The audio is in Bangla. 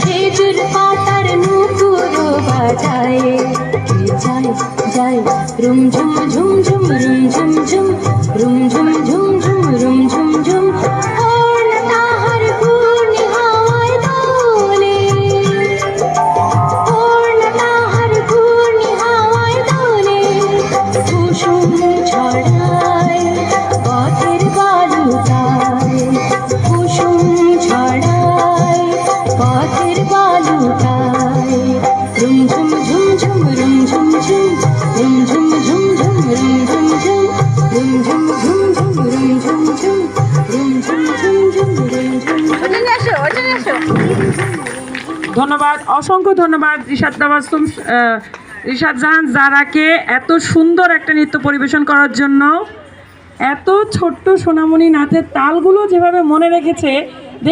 খেজুর পাতার নুপুর বাজায় যায় রুম ঝুম ঝুম ঝুম ধন্যবাদ অসংখ্য ধন্যবাদ তাবাসুম আহ, রিশাদ জাহান জারাকে এত সুন্দর একটা নৃত্য পরিবেশন করার জন্য। এত ছোট্ট সোনামণি নাচের তালগুলো যেভাবে মনে রেখেছে